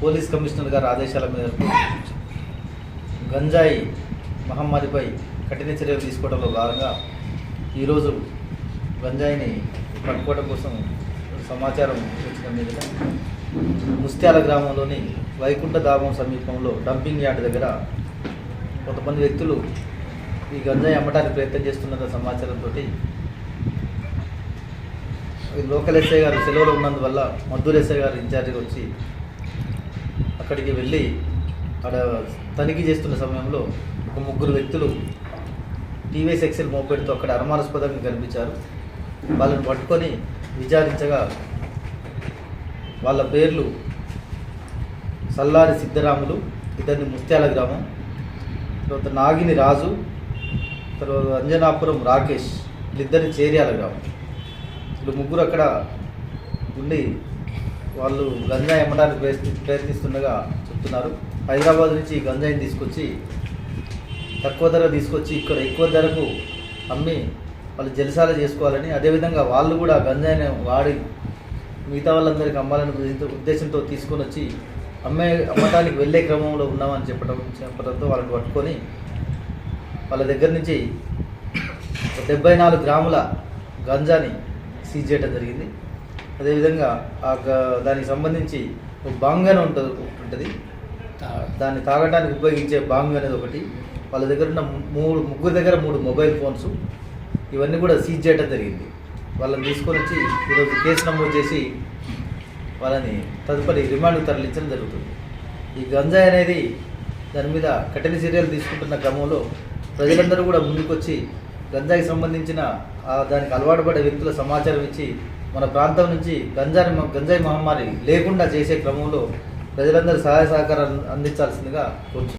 Police commissioner గారి ఆదేశాల మేరకు గంజాయి మహమ్మారిపై కఠిన చర్యలు తీసుకోవడంలో భాగంగా ఈరోజు గంజాయిని పట్టుకోవడం కోసం సమాచారం వచ్చిన మీదుగా ముస్త్యాల గ్రామంలోని వైకుంఠ ధామం సమీపంలో డంపింగ్ యార్డ్ దగ్గర కొంతమంది వ్యక్తులు ఈ గంజాయి అమ్మడానికి ప్రయత్నం చేస్తున్న సమాచారంతో లోకల్ ఎస్ఐ గారు సెలవులో ఉన్నందువల్ల మద్దూరు ఎస్ఐ గారు ఇన్ఛార్జిగా వచ్చి అక్కడికి వెళ్ళి అక్కడ తనిఖీ చేస్తున్న సమయంలో ఒక ముగ్గురు వ్యక్తులు టీవీఎస్ ఎక్సెల్ మోపెడ్తో అక్కడ అనుమానాస్పదంగా కనిపించారు. వాళ్ళని పట్టుకొని విచారించగా వాళ్ళ పేర్లు సల్లారి సిద్ధరాములు ఇతన్ని ముత్యాల గ్రామం తర్వాత నాగిని రాజు తర్వాత అంజనాపురం రాకేష్ వీళ్ళిద్దరిని చేర్యాల గ్రామం. ఇప్పుడు ముగ్గురు అక్కడ ఉండి వాళ్ళు గంజాయి అమ్మడానికి ప్రయత్నిస్తుండగా చెప్తున్నారు. హైదరాబాద్ నుంచి గంజాయిని తీసుకొచ్చి తక్కువ ధర తీసుకొచ్చి ఇక్కడ ఎక్కువ ధరకు అమ్మి వాళ్ళు జలసాల చేసుకోవాలని అదేవిధంగా వాళ్ళు కూడా గంజాయిని వాడి మిగతా వాళ్ళందరికీ అమ్మాలని ఉద్దేశంతో- తీసుకొని వచ్చి అమ్మే అమ్మటానికి వెళ్ళే క్రమంలో ఉన్నామని చెప్పడం చెప్పడంతో వాళ్ళని పట్టుకొని వాళ్ళ దగ్గర నుంచి డెబ్బై నాలుగు గ్రాముల గంజాని సీజ్ చేయడం జరిగింది. అదేవిధంగా ఆ గ- దానికి సంబంధించి ఒక బాంగ్ అని ఉంటుంది. ఉంటుంది దాన్ని తాగడానికి ఉపయోగించే బాంగ్ అనేది ఒకటి. వాళ్ళ దగ్గర ఉన్న మూడు ముగ్గురు దగ్గర మూడు మొబైల్ ఫోన్స్. ఇవన్నీ కూడా సీజ్ చేయడం జరిగింది. వాళ్ళని తీసుకొని వచ్చి ఈరోజు కేసు నమోదు చేసి వాళ్ళని తదుపరి రిమాండ్ తరలించడం జరుగుతుంది. ఈ గంజాయి అనేది దాని మీద కఠిన చర్యలు తీసుకుంటున్న క్రమంలో ప్రజలందరూ కూడా ముందుకొచ్చి గంజాయికి సంబంధించిన దానికి అలవాటు పడే వ్యక్తుల సమాచారం ఇచ్చి మన ప్రాంతం నుంచి గంజాయి గంజాయి మహమ్మారి లేకుండా చేసే క్రమంలో ప్రజలందరూ సహాయ సహకారాలు అందించాల్సిందిగా కోరుచు